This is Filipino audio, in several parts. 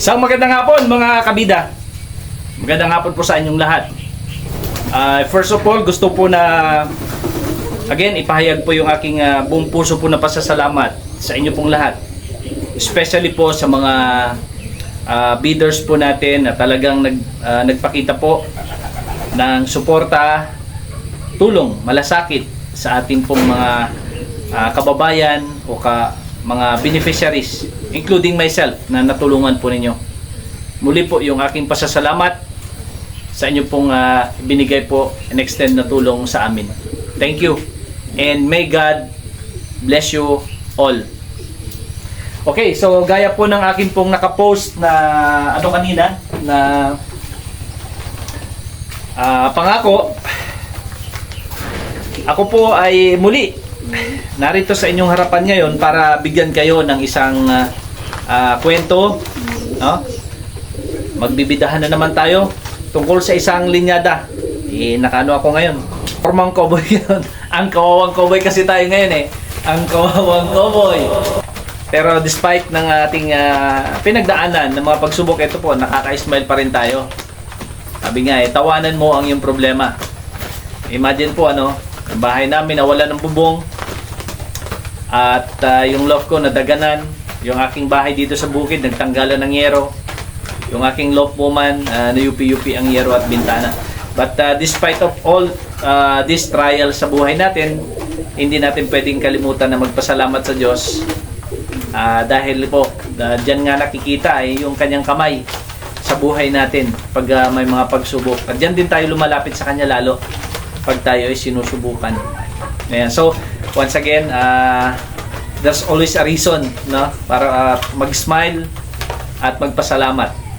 Isang magandang hapon mga kabida. Magandang hapon po sa inyong lahat. Ah, first of all, gusto po na again ipahayag po yung aking ah, buong puso po na pasasalamat sa inyo pong lahat. Especially po sa mga ah, bidders po natin na talagang nag, ah, nagpakita po ng suporta, tulong, malasakit sa ating pong mga ah, kababayan o ka, mga beneficiaries, including myself na natulungan po ninyo. Muli po yung aking pasasalamat sa inyo pong ah, binigay po and extend na tulong sa amin. Thank you. And may God bless you all. Okay, so gaya po ng akin pong nakapost na ano kanina na ah, pangako ako po ay muli narito sa inyong harapan ngayon para bigyan kayo ng isang ah, ah, kwento no? magbibidahan na naman tayo tungkol sa isang linyada. Eh nakano ako ngayon? Formang cowboy yun. Ang kawawang cowboy kasi tayo ngayon eh. Ang kawawang cowboy. Pero despite ng ating ah, pinagdaanan ng mga pagsubok ito po nakaka-smile pa rin tayo. Sabi nga eh tawanan mo ang iyong problema. Imagine po ano ang bahay namin nawala ng bubong at ah, yung love ko nadaganan yung aking bahay dito sa bukid nagtanggalan ng yero. Yung aking love woman uh, na-UP-UP ang yero at bintana. But uh, despite of all uh, this trial sa buhay natin hindi natin pwedeng kalimutan na magpasalamat sa Diyos. Ah, dahil po uh, dyan nga nakikita ay yung kanyang kamay sa buhay natin pag ah, may mga pagsubok. At dyan din tayo lumalapit sa kanya lalo pag tayo ay sinusubukan. Ayan. so once again ah, there's always a reason no para ah, mag-smile at magpasalamat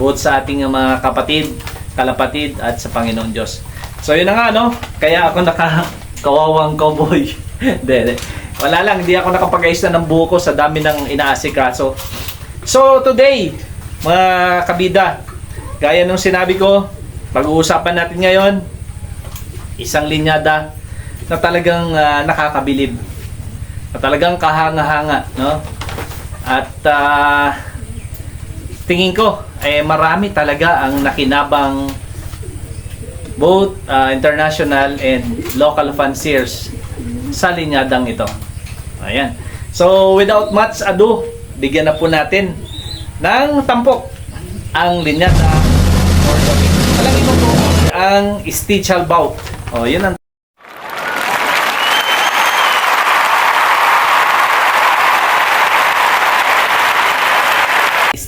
both sa ating mga kapatid, kalapatid at sa Panginoon Diyos. So yun na nga no, kaya ako naka kawawang cowboy. Hindi. Wala lang, hindi ako nakapag-ayos na ng buko sa dami ng inaasikaso. So today, mga kabida, gaya nung sinabi ko, pag-uusapan natin ngayon, isang linyada na talagang ah, nakakabilib. Na talagang kahanga-hanga, no? At ah, tingin ko eh marami talaga ang nakinabang both uh, international and local fanciers sa linyadang ito. Ayan. So without much ado, bigyan na po natin ng tampok ang linyada or. Alam ito po ang Stichal Bout. O, yun ang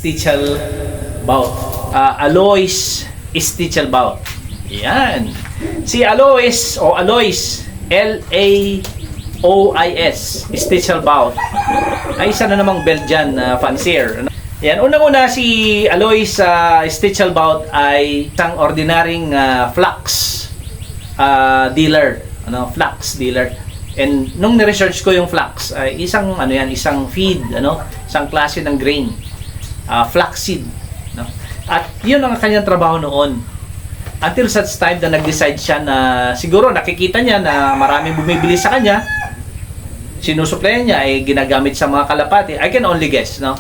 Stichel Bout. Ah, Alois Stichel Bout. Yan. Si Alois o Alois L-A-O-I-S Stichel Bout ay isa na namang Belgian na fancier. Yan. Unang-una si Alois uh, Stichel Bout ay isang ordinaryong ah, flax ah, dealer. Ano, flax dealer. And nung ni-research ko yung flax, ay isang ano yan, isang feed, ano, isang klase ng grain uh, flaxseed. No? At yun ang kanyang trabaho noon. Until such time na nag-decide siya na siguro nakikita niya na maraming bumibili sa kanya, sinusuplayan niya ay ginagamit sa mga kalapati. I can only guess, no?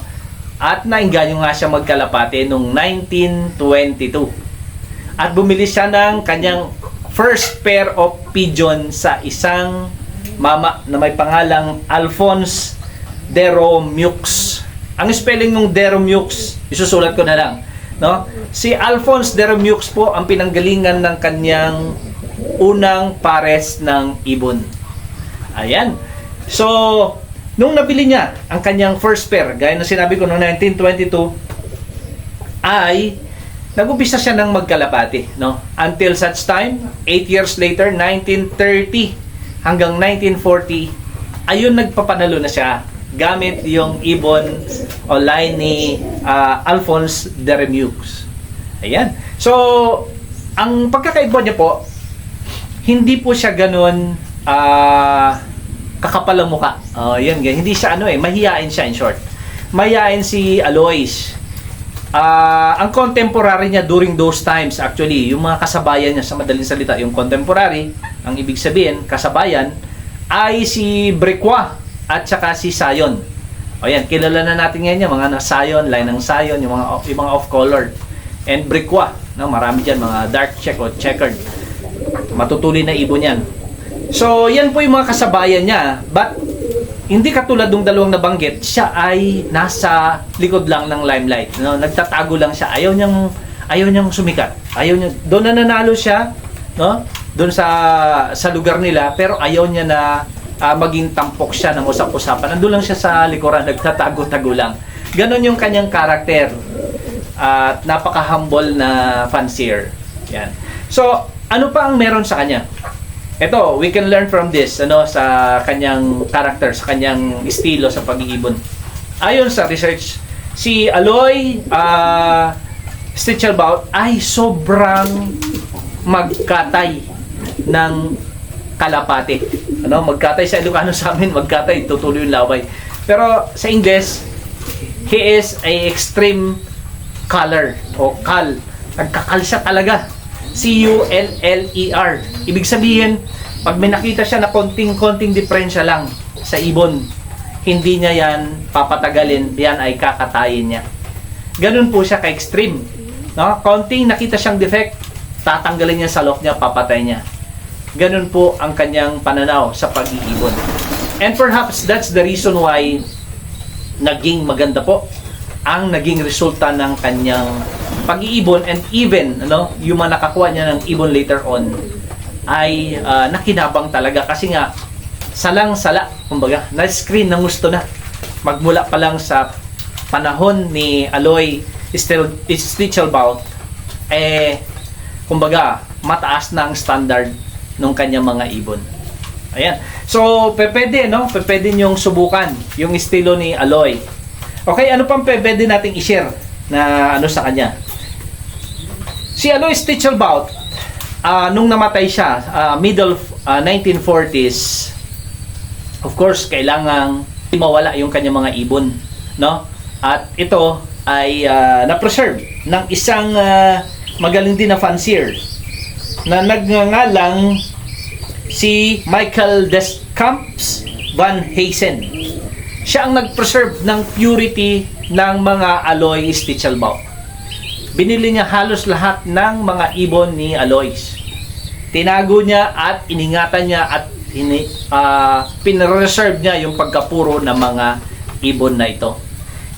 At nainganyo nga siya magkalapati noong 1922. At bumili siya ng kanyang first pair of pigeon sa isang mama na may pangalang Alphonse Deromux. Ang spelling ng Deromux, isusulat ko na lang. No? Si Alphonse Deromux po ang pinanggalingan ng kanyang unang pares ng ibon. Ayan. So, nung nabili niya ang kanyang first pair, gaya ng sinabi ko noong 1922, ay nag-umpisa siya ng magkalapati. No? Until such time, 8 years later, 1930 hanggang 1940, ayun nagpapanalo na siya gamit yung ibon o line ni ah, Alphonse de Remux. Ayan. So, ang pagkakaiba niya po, hindi po siya ganun ah, kakapal ang muka. Oh, yan, ganyan. Hindi siya ano eh, mahihain siya in short. Mahihain si Alois. Ah, ang contemporary niya during those times actually, yung mga kasabayan niya sa madaling salita, yung contemporary, ang ibig sabihin, kasabayan, ay si Brequa at saka si Sayon. O yan, kilala na natin ngayon yung mga na Scion, line ng Scion, yung mga, yung mga off-colored. And Briqua, no? marami dyan, mga dark check o checkered. Matutuloy na ibon yan. So, yan po yung mga kasabayan niya. But, hindi katulad ng dalawang nabanggit, siya ay nasa likod lang ng limelight. No? Nagtatago lang siya. Ayaw niyang, ayaw niyang sumikat. Ayaw niya, doon na nanalo siya, no? doon sa, sa lugar nila, pero ayaw niya na ah, maging tampok siya ng usap-usapan. Nandun lang siya sa likuran, nagtatago-tago lang. Ganon yung kanyang karakter. At napaka-humble na fancier. Yan. So, ano pa ang meron sa kanya? Ito, we can learn from this ano sa kanyang character, sa kanyang estilo sa pag-iibon. Ayon sa research, si Aloy uh, Stichelbaut ay sobrang magkatay ng kalapate. Ano, magkatay sa Ilocano sa amin, magkatay, tutuloy yung laway. Pero sa Ingles, he is a extreme color o kal. Nagkakal siya talaga. C-U-L-L-E-R. Ibig sabihin, pag may nakita siya na konting-konting diferensya lang sa ibon, hindi niya yan papatagalin, yan ay kakatayin niya. Ganun po siya ka-extreme. No? Konting nakita siyang defect, tatanggalin niya sa lock niya, papatay niya. Ganun po ang kanyang pananaw sa pag-iibon. And perhaps that's the reason why naging maganda po ang naging resulta ng kanyang pag-iibon. And even ano yung mga nakakuha niya ng ibon later on ay ah, nakinabang talaga. Kasi nga salang-sala kumbaga na screen ng gusto na. Magmula pa lang sa panahon ni Aloy Stichelbaut eh kumbaga mataas na ang standard ng kanyang mga ibon Ayan. So, pwede, no? Pwede niyong subukan yung estilo ni Aloy. Okay, ano pang pwede nating i-share na ano sa kanya? Si Aloy Stichelbaut, ah nung namatay siya, ah, middle ah, 1940s, of course, kailangang mawala yung kanyang mga ibon, no? At ito ay ah, na-preserve ng isang ah, magaling din na fancier na nagngangalang si Michael Descamps Van Heysen. Siya ang nag-preserve ng purity ng mga Aloy Stichelbaum. Binili niya halos lahat ng mga ibon ni Aloys. Tinago niya at iningatan niya at ini, ah, pinreserve niya yung pagkapuro ng mga ibon na ito.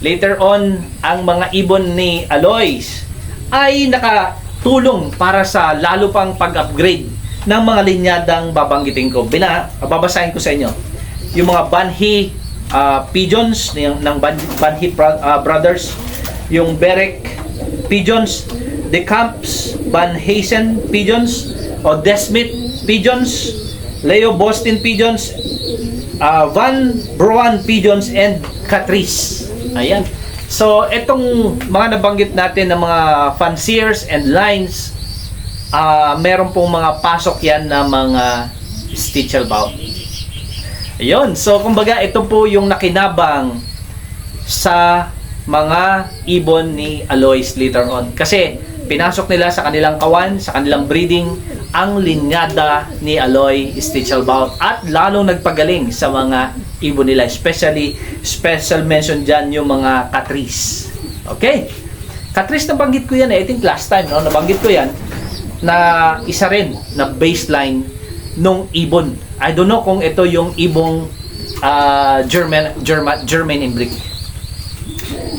Later on, ang mga ibon ni Aloys ay nakatulong para sa lalo pang pag-upgrade ng mga linyadang babanggitin ko. Bina, babasahin ko sa inyo. Yung mga Banhi ah, pigeons ng, ng Ban- Banhi ah, Brothers, yung Berek pigeons, the Camps Van Hazen pigeons, o Desmit pigeons, Leo Boston pigeons, ah, Van Bruan pigeons, and Catrice. Ayan. So, itong mga nabanggit natin ng mga fanciers and lines, ah meron pong mga pasok yan na mga Stichelbaum. Ayun. So, kumbaga, ito po yung nakinabang sa mga ibon ni Alois later on. Kasi, pinasok nila sa kanilang kawan, sa kanilang breeding, ang linyada ni Aloy Stichelbaum at lalong nagpagaling sa mga ibon nila. Especially, special mention dyan yung mga Catrice. Okay? Catrice, nabanggit ko yan eh. I think last time, no? nabanggit ko yan na isa rin na baseline nung ibon. I don't know kung ito yung ibong ah, German German German imbric.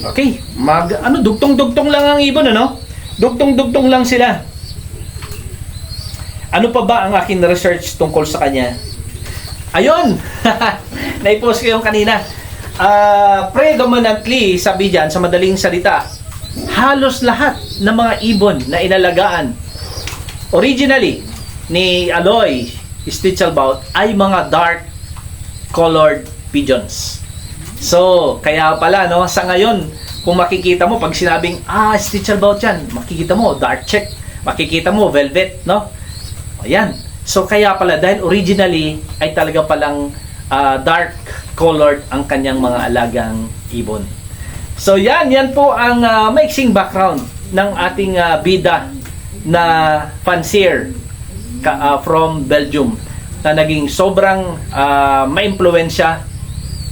Okay, mag ano dugtong-dugtong lang ang ibon ano? Dugtong-dugtong lang sila. Ano pa ba ang aking research tungkol sa kanya? Ayun! Naipost ko yung kanina. Ah, predominantly, sabi dyan, sa madaling salita, halos lahat ng mga ibon na inalagaan originally ni Aloy Stichelbaut ay mga dark colored pigeons. So, kaya pala no, sa ngayon, kung makikita mo pag sinabing ah Stichelbaut 'yan, makikita mo dark check, makikita mo velvet, no? Ayan. So kaya pala dahil originally ay talaga palang ah, dark colored ang kanyang mga alagang ibon. So yan, yan po ang ah, maiksing background ng ating ah, bida na fancier ka, ah, from Belgium na naging sobrang uh, maimpluwensya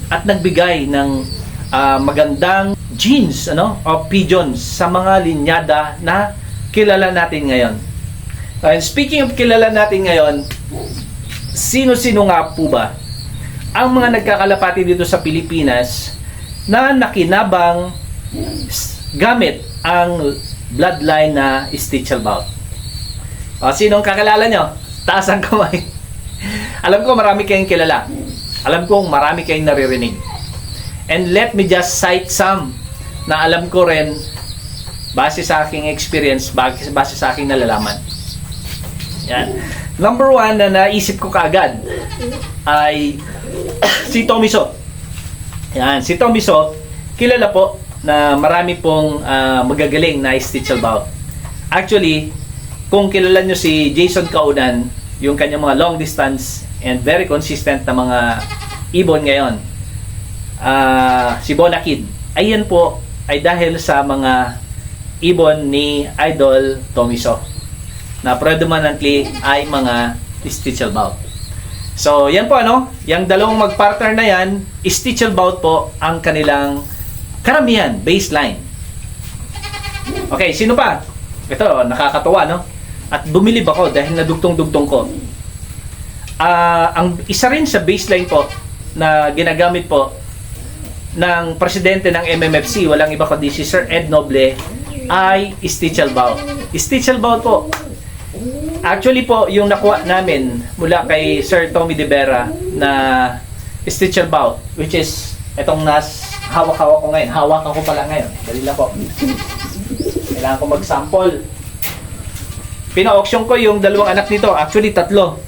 at nagbigay ng ah, magandang genes ano, o pigeons sa mga linyada na kilala natin ngayon. And speaking of kilala natin ngayon, sino-sino nga po ba ang mga nagkakalapati dito sa Pilipinas na nakinabang gamit ang bloodline na Stichelbaut? O, sinong kakalala nyo? Taas ang kamay. Alam ko marami kayong kilala. Alam kong marami kayong naririnig. And let me just cite some na alam ko rin base sa aking experience, base sa aking nalalaman. Yan. Number one na naisip ko kaagad ay si Tomiso. Yan, si Tomiso, kilala po na marami pong ah, magagaling na Stichelbaut. Actually, kung kilala nyo si Jason Kaunan, yung kanyang mga long distance and very consistent na mga ibon ngayon, ah, si Bona Kid, ayan po ay dahil sa mga ibon ni Idol Tomiso na predominantly ay mga Stichelbaut. So, yan po ano, yung dalawang magpartner na yan, Stichelbaut po ang kanilang karamihan, baseline. Okay, sino pa? Ito, nakakatuwa, no? At bumilib ako dahil nadugtong-dugtong ko. Ah, ang isa rin sa baseline po na ginagamit po ng presidente ng MMFC, walang iba kundi si Sir Ed Noble, ay Stichelbaut. Stichelbaut po, Actually po, yung nakuha namin mula kay Sir Tommy De Vera na Stichelbaut, which is itong nas hawak-hawak ko ngayon. Hawak ako pala ngayon. Dali lang po. Kailangan ko mag-sample. Pina-auction ko yung dalawang anak nito. Actually, tatlo.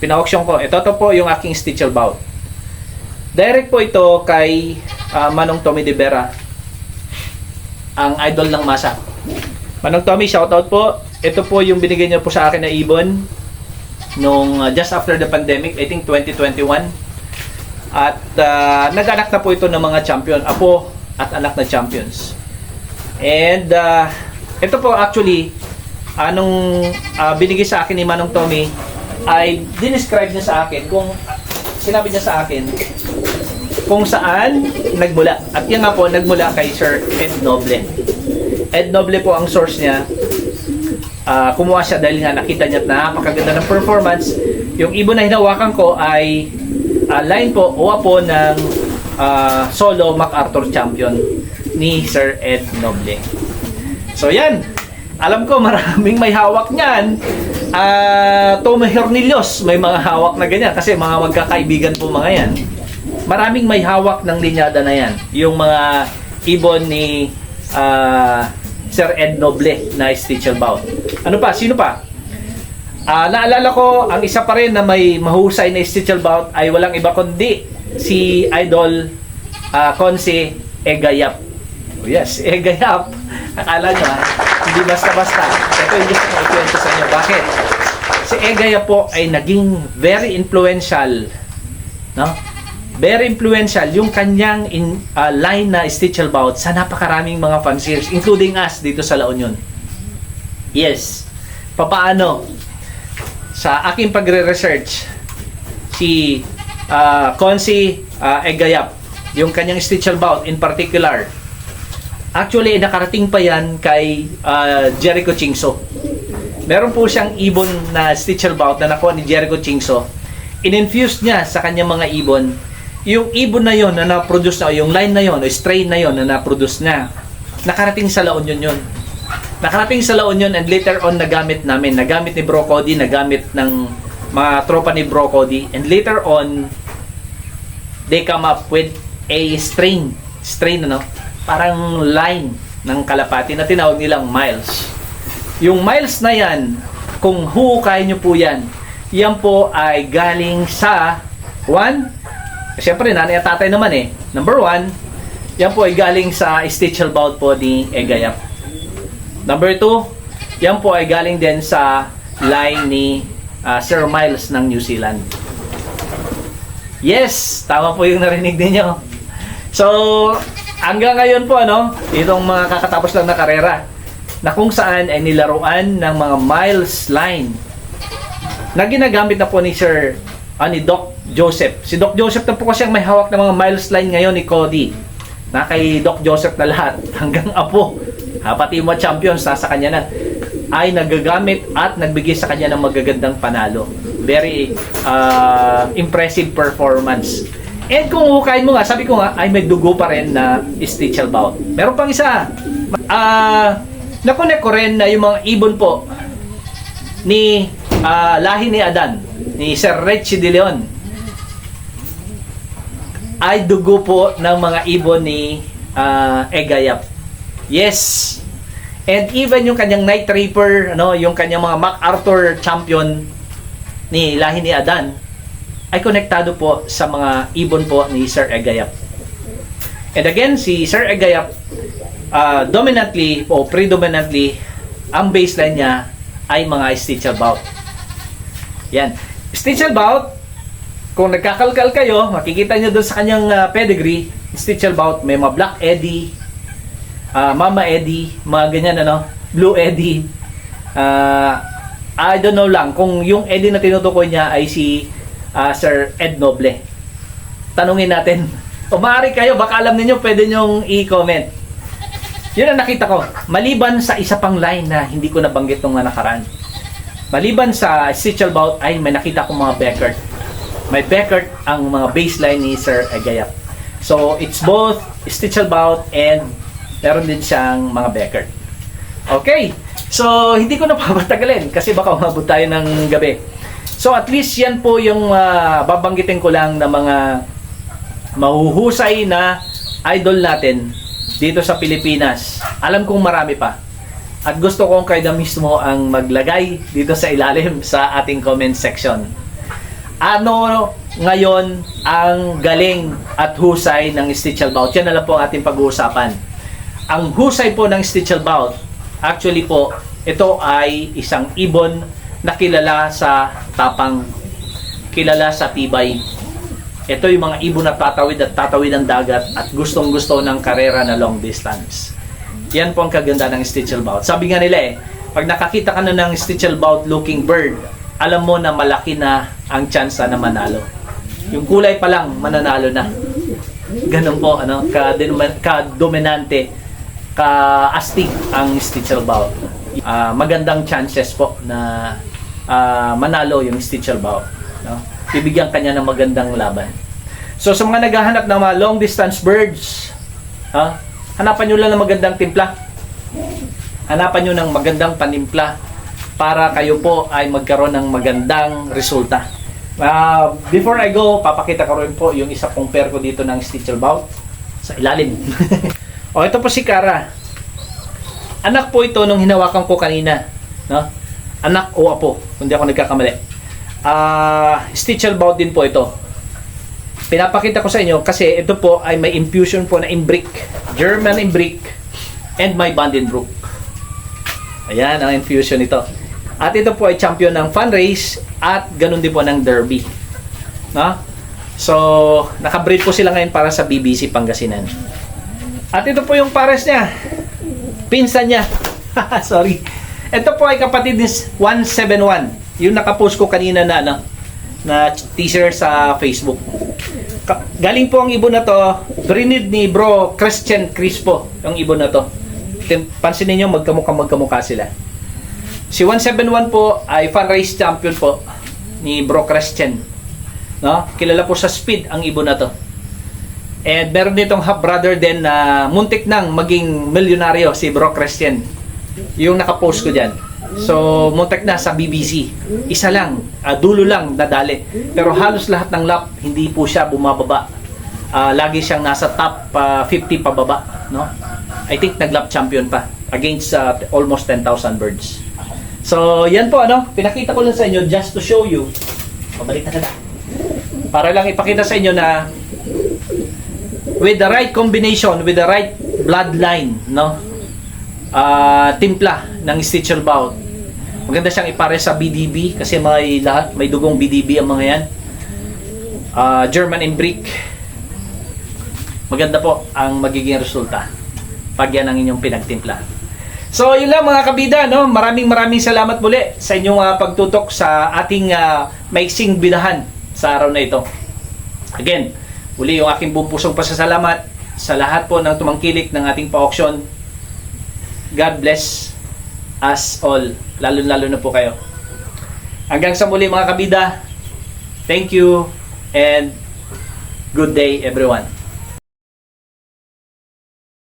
Pina-auction ko. Ito to po yung aking Stichelbaut. Direct po ito kay ah, Manong Tommy De Vera. Ang idol ng masa. Manong Tommy, shoutout po. Ito po yung binigay niyo po sa akin na ibon nung uh, just after the pandemic, I think 2021. At uh, nag-anak na po ito ng mga champion, apo at anak na champions. And uh, ito po actually, anong uh, binigay sa akin ni Manong Tommy ay dinescribe niya sa akin kung sinabi niya sa akin kung saan nagmula. At yan nga po, nagmula kay Sir Ed Noble. Ed Noble po ang source niya Ah, kumuha siya dahil nga nakita niya at napakaganda ng performance. Yung ibon na hinawakan ko ay ah, line po o apo ng ah, solo MacArthur champion ni Sir Ed Noble. So yan, alam ko maraming may hawak niyan. Ah, Tom Hernilios may mga hawak na ganyan kasi mga magkakaibigan po mga yan. Maraming may hawak ng linyada na yan. Yung mga ibon ni ah, Sir Ed Noble na Stichelbaut. Ano pa? Sino pa? Ah, naalala ko, ang isa pa rin na may mahusay na Stichelbaut ay walang iba kundi si Idol ah, Konsi Egayap. Oh, yes, Egayap. Akala nyo ha, hindi basta-basta. Ito yung gusto ko ikwento sa inyo. Bakit? Si Egayap po ay naging very influential no? Very influential yung kanyang in, ah, line na Stichelbaut sa napakaraming mga fanciers, including us dito sa La Union. Yes. Papaano? Sa aking pagre-research, si ah, Konsi ah, Egayap, yung kanyang Stichelbaut in particular, actually nakarating pa yan kay ah, Jericho Chingso. Meron po siyang ibon na Stichelbaut na nakuha ni Jericho Chingso. In-infuse niya sa kanyang mga ibon yung ibon na yon na na-produce na, yung line na yon, o strain na yon na na-produce na, nakarating sa La Union yun. Nakarating sa La Union and later on nagamit namin. Nagamit ni Bro Cody, nagamit ng mga tropa ni Bro Cody. And later on, they come up with a strain. Strain, ano? Parang line ng kalapati na tinawag nilang miles. Yung miles na yan, kung huhukay nyo po yan, yan po ay galing sa one, Siyempre, nanay at tatay naman eh. Number one, yan po ay galing sa Stichelbaut po ni Egayap. Number two, yan po ay galing din sa line ni ah, Sir Miles ng New Zealand. Yes, tama po yung narinig ninyo. So, hanggang ngayon po ano, itong mga kakatapos lang na karera na kung saan ay nilaruan ng mga miles line na ginagamit na po ni Sir ah, ni Doc Joseph. Si Doc Joseph na po kasi ang may hawak ng mga miles line ngayon ni Cody. Na kay Doc Joseph na lahat hanggang apo. Ha, pati yung mga champions nasa kanya na ay nagagamit at nagbigay sa kanya ng magagandang panalo. Very uh, impressive performance. And kung hukayin mo nga, sabi ko nga, ay may dugo pa rin na Stitchel Bout. Meron pang isa. Ah, nakonek ko rin na yung mga ibon po ni ah, lahi ni Adan, ni Sir Richie De Leon, ay dugo po ng mga ibon ni ah, Egayap. Yes. And even yung kanyang Night Reaper, ano, yung kanyang mga MacArthur champion ni lahi ni Adan ay konektado po sa mga ibon po ni Sir Egayap. And again, si Sir Egayap ah, dominantly o predominantly ang baseline niya ay mga Stitchel Bout. Yan. Stitchel Bout, kung nagkakalkal kayo, makikita nyo doon sa kanyang ah, pedigree, Stitchel Bout, may mga Black Eddie, ah, Mama Eddie, mga ganyan ano, Blue Eddie. Ah, I don't know lang kung yung Eddie na tinutukoy niya ay si ah, Sir Ed Noble. Tanungin natin. O maaari kayo, baka alam niyo pwede nyong i-comment. Yun ang nakita ko. Maliban sa isa pang line na hindi ko nabanggit nung nakaraan. Maliban sa Stitchel Bout ay may nakita kong mga Beckert. May Beckert ang mga baseline ni Sir Egayap. So, it's both Stitchel Bout and meron din siyang mga Beckert. Okay. So, hindi ko na papatagalin kasi baka umabot tayo ng gabi. So, at least yan po yung ah, babanggitin ko lang na mga mahuhusay na idol natin dito sa Pilipinas. Alam kong marami pa. At gusto kong kayo mismo ang maglagay dito sa ilalim sa ating comment section. Ano ngayon ang galing at husay ng Stitchel Bout? Yan na lang po ating pag-uusapan. Ang husay po ng Stitchel Bout, actually po, ito ay isang ibon na kilala sa tapang, kilala sa tibay. Ito yung mga ibon na tatawid at tatawid ng dagat at gustong gusto ng karera na long distance. Yan po ang kaganda ng Stitchel Bout. Sabi nga nila eh, pag nakakita ka na ng Stitchel Bout looking bird, alam mo na malaki na ang tsansa na manalo. Yung kulay pa lang, mananalo na. Ganun po, ano, ka-dominante, ka-astig ang Stitchel Bout. Ah, magandang chances po na ah, manalo yung Stitchel Bout. No? Bibigyan kanya ng magandang laban. So sa mga naghahanap ng mga long distance birds, ha, hanapan nyo lang ng magandang timpla. Hanapan nyo ng magandang panimpla para kayo po ay magkaroon ng magandang resulta. Ah, before I go, papakita ko rin po yung isa pong pair ko dito ng Stitchel Bout sa ilalim. o ito po si Kara. Anak po ito nung hinawakan ko kanina, no? Anak o apo, kung di ako nagkakamali. Ah, Stitchel Bout din po ito. Pinapakita ko sa inyo kasi ito po ay may infusion po na imbrick, German imbrick, and may Vandenbroek. Ayan ang infusion nito. At ito po ay champion ng fun race at ganun din po ng derby. No? So, nakabreed po sila ngayon para sa BBC Pangasinan. At ito po yung pares niya. Pinsan niya. Sorry. Ito po ay kapatid ni 171. Yung nakapost ko kanina na ano, na teaser sa Facebook. Ka- galing po ang ibon na to, brinid ni bro Christian Crispo, yung ibon na to. Pansinin niyo magkamukha magkamukha sila. Si 171 po ay fan race champion po ni bro Christian. No? Kilala po sa speed ang ibon na to. And meron ditong half brother din na muntik nang maging milyonaryo si bro Christian. Yung nakapost ko diyan. So, muntik na sa BBC. Isa lang, ah, dulo lang nadali. Pero halos lahat ng lap, hindi po siya bumababa. Ah, lagi siyang nasa top ah, 50 pababa. No? I think nag-lap champion pa against ah, almost 10,000 birds. So, yan po ano, pinakita ko lang sa inyo just to show you. Pabalik na na. Para lang ipakita sa inyo na with the right combination, with the right bloodline, no? Ah, timpla ng Stitchel Bout. Maganda siyang ipare sa BDB kasi may lahat, may dugong BDB ang mga yan. Ah, German and Brick. Maganda po ang magiging resulta pag yan ang inyong pinagtimpla. So, yun lang mga kabida, no? Maraming maraming salamat muli sa inyong ah, pagtutok sa ating ah, maiksing bidahan sa araw na ito. Again, uli yung aking buong pusong pasasalamat sa lahat po ng tumangkilik ng ating pa-auction. God bless us all, lalo-lalo na po kayo. Hanggang sa muli mga kabida, thank you and good day everyone.